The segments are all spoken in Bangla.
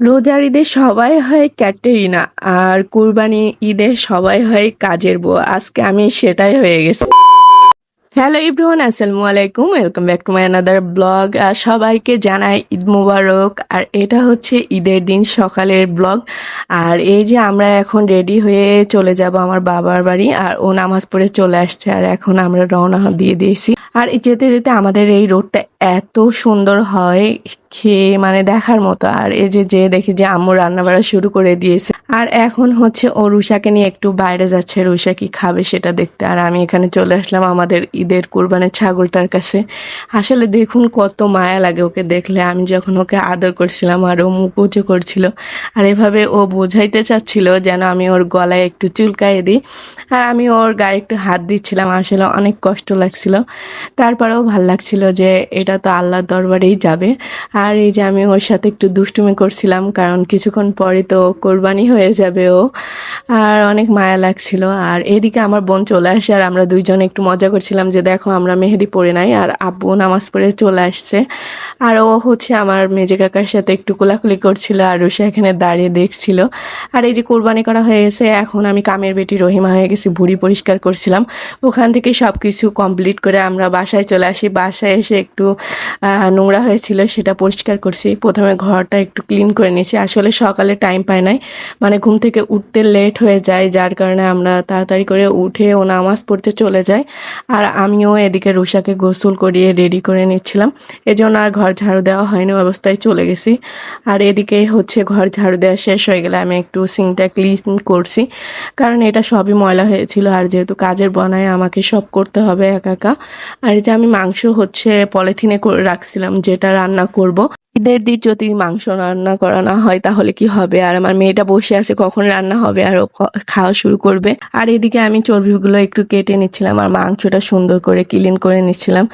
রোজার ঈদে সবাই হয় ক্যাটেরিনা আর কুরবানি ঈদে সবাই হয় কাজের বউ। আজকে আমি সেটাই হয়ে গেছি। হ্যালো ইব্রুহান আসসালামু আলাইকুম welcome back to my another blog আর সবাইকে জানাই ঈদ মুবারক। আর এটা হচ্ছে ঈদের দিন সকালের ব্লগ আর এই যে আমরা এখন রেডি হয়ে চলে যাব আমার বাবার বাড়ি। আর ও নামাজ পড়ে চলে আসছে। আর এখন আমরা রওনা দিয়ে দিয়েছি। আর যেতে যেতে আমাদের এই রোডটা এত সুন্দর হয় খেয়ে মানে দেখার মতো। আর এই যে যে দেখি যে আম্মু রান্না বাড়া শুরু করে দিয়েছে। আর এখন হচ্ছে ও রুষাকে নিয়ে একটু বাইরে যাচ্ছে। রুষা কি খাবে সেটা দেখতে। আর আমি এখানে চলে আসলাম আমাদের ঈদের কোরবানের ছাগলটার কাছে। আসলে দেখুন কত মায়া লাগে ওকে দেখলে। আমি যখন ওকে আদর করছিলাম আর ও মুকুচো করছিল আর এভাবে ও বোঝাইতে চাচ্ছিল যেন আমি ওর গলায় একটু চুলকায়ে দিই। আর আমি ওর গায়ে একটু হাত দিচ্ছিলাম, আসলে অনেক কষ্ট লাগছিল। তারপরেও ভালো লাগছিল যে এটা তো আল্লাহর দরবারেই যাবে। আর এই যে আমি ওর সাথে একটু দুষ্টুমি করছিলাম, কারণ কিছুক্ষণ পরে তো কোরবানি হয়ে যাবে ও। আর অনেক মায়া লাগছিল। আর এদিকে আমার বোন চলে আসে আর আমরা দুইজন একটু মজা করছিলাম যে দেখো আমরা মেহেদি পরে নাই আর আব্বু নামাজ পড়ে চলে আসছে। আর ও হচ্ছে আমার মেজে কাকার সাথে একটু কোলাকুলি করছিল আর রুষা এখানে দাঁড়িয়ে দেখছিল। আর এই যে কোরবানি করা হয়ে গেছে, এখন আমি কামের বেটি রহিমা হয়ে গেছি, ভুড়ি পরিষ্কার করছিলাম। ওখান থেকে সব কিছু কমপ্লিট করে আমরা বাসায় চলে আসি। বাসায় এসে একটু নোংরা হয়েছিল, সেটা পরিষ্কার করছি। প্রথমে ঘরটা একটু ক্লিন করে নিয়েছি। আসলে সকালে টাইম পায় নাই। মানে ঘুম থেকে উঠতে লেট হয়ে যায়, যার কারণে আমরা তাড়াতাড়ি করে উঠে ও নামাজ পড়তে চলে যাই। আর আমিও এদিকে রুষাকে গোসল করিয়ে রেডি করে নিচ্ছিলাম। এজন্য আর ঘর ঝাড়ু দেওয়া হয়নি, অবস্থায় চলে গেছি। আর এদিকে হচ্ছে ঘর ঝাড়ু দেওয়া শেষ হয়ে গেলে আমি একটু সিংটা ক্লিন করছি। কারণ এটা সবই ময়লা হয়েছিল আর যেহেতু কাজের বনায় আমাকে সব করতে হবে একা একা। আর যে আমি মাংস হচ্ছে পলিথিনে রাখছিলাম, যেটা রান্না করব। ঈদের দিন যদি মাংস রান্না করা না হয়, তাহলে কি হবে? আর আমার মেয়েটা বসে আছে, কখন রান্না হবে? আর খাওয়া শুরু করবে। আর এদিকে আমি চর্বিগুলো একটু কেটে নিচ্ছিলাম, আর মাংসটা সুন্দর করে ক্লিন করে নিচ্ছিলাম।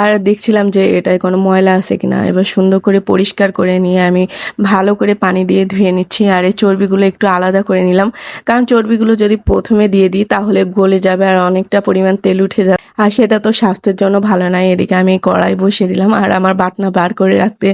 আর দেখছিলাম যে এটায় কোনো ময়লা আছে কিনা। এবার সুন্দর করে পরিষ্কার করে নিয়ে আমি ভালো করে পানি দিয়ে ধুয়ে নিচ্ছি, আর এই চর্বিগুলো একটু আলাদা করে নিলাম। কারণ চর্বিগুলো যদি প্রথমে দিয়ে দিই, তাহলে গলে যাবে, আর অনেকটা পরিমাণ তেল উঠে যাবে। আর সেটা তো স্বাস্থ্যের জন্য ভালো নয় এদিকে আমি কড়াই বসিয়ে দিলাম। আর আমার বাটনা বার করে রাখতে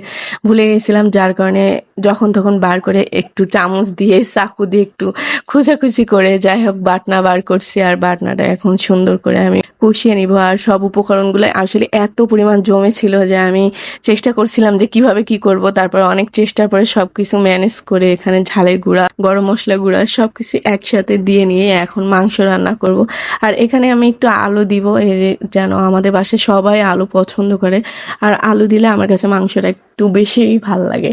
ভুলে গেছিলাম, যার কারণে যখন তখন বার করে একটু চামচ দিয়ে, চাকু দিয়ে একটু খোঁজাখুচি করে, যাই হোক বাটনা বার করছি আর বাটনাটা এখন সুন্দর করে আমি কষিয়ে নিব। আর সব উপকরণগুলো আসলে এত পরিমাণ জমে ছিল যে আমি চেষ্টা করছিলাম যে কীভাবে কি করব। তারপর অনেক চেষ্টার পরে সবকিছু ম্যানেজ করে এখানে ঝালের গুঁড়া, গরম মশলা গুঁড়া সবকিছু একসাথে দিয়ে নিয়ে এখন মাংস রান্না করব। আর এখানে আমি একটু আলু দিব যেন আমাদের বাসায় সবাই আলু পছন্দ করে। আর আলু দিলে আমার কাছে মাংসটা একটু বেশিই ভালো লাগে।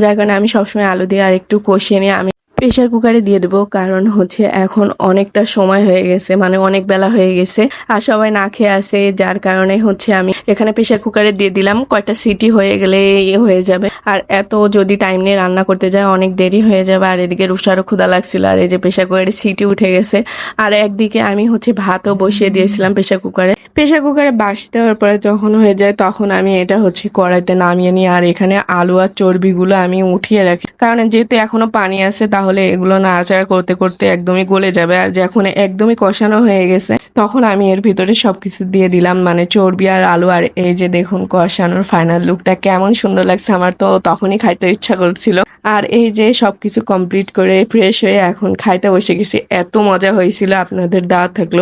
যার কারণে আমি সবসময় আলু দিয়ে আর একটু কষিয়ে নিয়ে আমি প্রেশার কুকারে দিয়ে দেবো, কারণ হচ্ছে এখন অনেকটা সময় হয়ে গেছে মানে অনেক বেলা হয়ে গেছে, আর সবাই না খেয়ে আসে যার কারণে হচ্ছে আমি এখানে প্রেশার কুকারে দিয়ে দিলাম কয়টা সিটি হয়ে গেলে ইয়ে হয়ে যাবে। আর এত যদি টাইম নিয়ে রান্না করতে যায় অনেক দেরি হয়ে যাবে, আর এদিকে রুষারও ক্ষুদা লাগছিল, আর এই যে প্রেশার কুকারে সিটি উঠে গেছে। আর একদিকে আমি হচ্ছে ভাতও বসিয়ে দিয়েছিলাম প্রেশার কুকারে। প্রেশার কুকারে বাসি দেওয়ার পরে যখন হয়ে যায়, তখন আমি এটা হচ্ছে কড়াইতে নামিয়ে নিই, আর এখানে আলু আর চর্বিগুলো আমি উঠিয়ে রাখি। কারণ যেহেতু এখনও পানি আছে, তাহলে এগুলো নাড়াচাড়া করতে করতে একদমই গলে যাবে। আর যখন একদমই কষানো হয়ে গেছে তখন আমি এর ভিতরে সবকিছু দিয়ে দিলাম মানে চর্বি আর আলু আর এই যে দেখুন কষানোর ফাইনাল লুকটা কেমন সুন্দর লাগছে। আমার তো তখনই খাইতে ইচ্ছা করছিল। আর এই যে সবকিছু কমপ্লিট করে ফ্রেশ হয়ে এখন খাইতে বসে গেছি। এত মজা হয়েছিল আপনাদের দাওয়াত থাকল।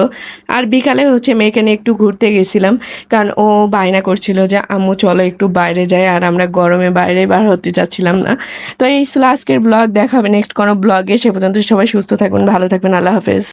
আর বিকালে হচ্ছে মেয়েকে নিয়ে একটু ঘুরতে গেছিলাম, কারণ ও বায়না করছিল যে, আম্মু, চলো একটু বাইরে যাই। আর আমরা গরমে বাইরে বার হতে চাচ্ছিলাম না। তো এই ছিল আজকের ব্লগ দেখাবে নেক্সট কোনো ব্লগে সে পর্যন্ত সবাই সুস্থ থাকবেন, ভালো থাকবেন। আল্লাহ হাফেজ।